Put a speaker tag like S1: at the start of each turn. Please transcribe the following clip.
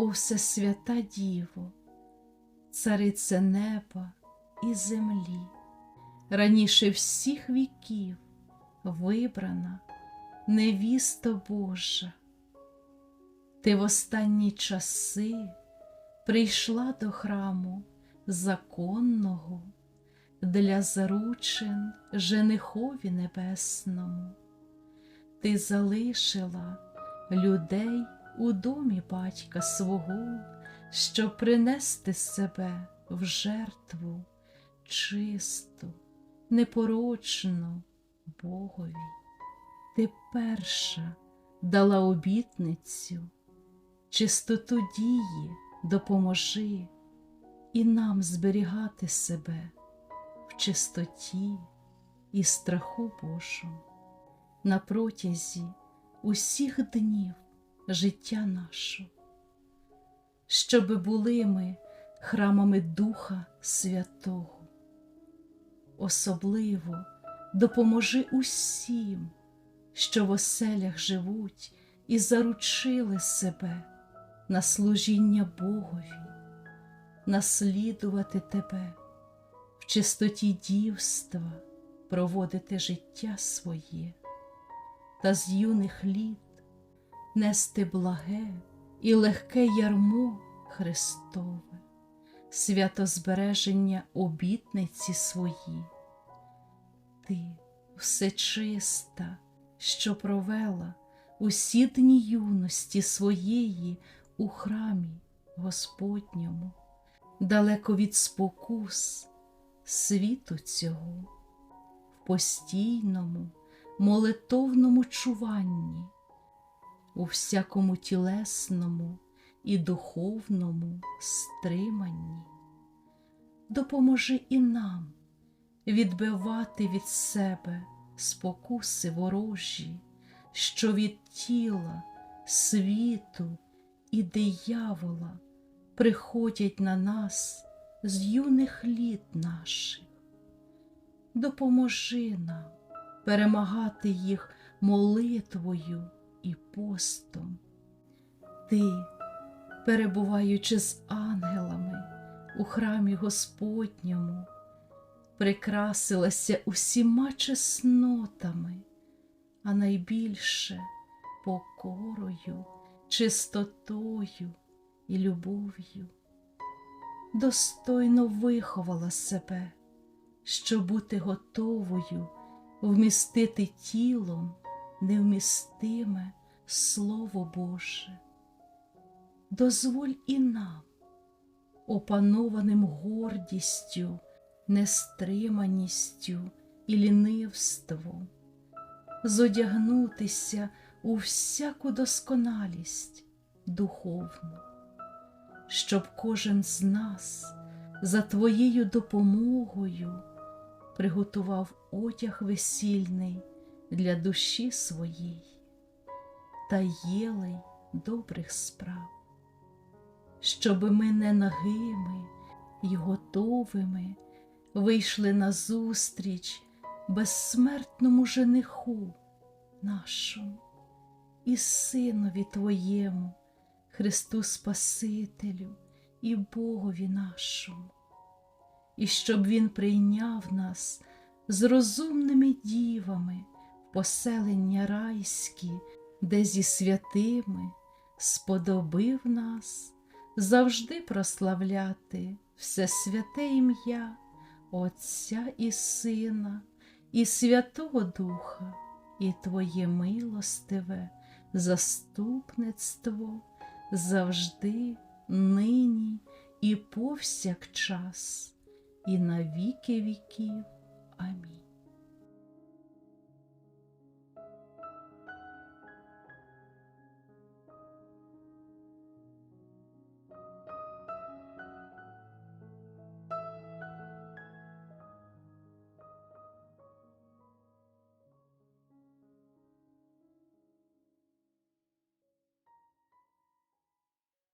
S1: О Всесвята Діво, царице неба і землі, раніше всіх віків вибрана невіста Божа, ти в останні часи прийшла до храму законного для заручин женихові небесному. Ти залишила людей у домі батька свого, щоб принести себе в жертву чисту, непорочну Богові. Ти перша дала обітницю, чистоту дії допоможи і нам зберігати себе в чистоті і страху Божому на протязі усіх днів життя нашого, щоби були ми храмами Духа Святого. Особливо допоможи усім, що в оселях живуть і заручили себе на служіння Богові, наслідувати Тебе в чистоті дівства, проводити життя своє та з юних літ нести благе і легке ярмо Христове, святозбереження обітниці свої. Ти всечиста, що провела усі дні юності своєї у храмі Господньому, далеко від спокус світу цього, в постійному молитовному чуванні, у всякому тілесному і духовному стриманні. Допоможи і нам відбивати від себе спокуси ворожі, що від тіла, світу і диявола приходять на нас з юних літ наших. Допоможи нам перемагати їх молитвою і постом. Ти, перебуваючи з ангелами у храмі Господньому, прикрасилася усіма чеснотами, а найбільше покорою, чистотою і любов'ю. Достойно виховала себе, щоб бути готовою вмістити тілом невмістиме Слово Боже. Дозволь і нам, опанованим гордістю, нестриманістю і лінивством, зодягнутися у всяку досконалість духовну, щоб кожен з нас за Твоєю допомогою приготував одяг весільний для душі своєї та єлей добрих справ, щоби ми не нагими й готовими вийшли назустріч безсмертному жениху нашому і Синові Твоєму, Христу Спасителю і Богові нашому. І щоб Він прийняв нас з розумними дівами поселення райські, де зі святими сподобив нас завжди прославляти все святе ім'я Отця і Сина, і Святого Духа, і Твоє милостиве заступництво завжди, нині і повсякчас і на віки віків. Амінь.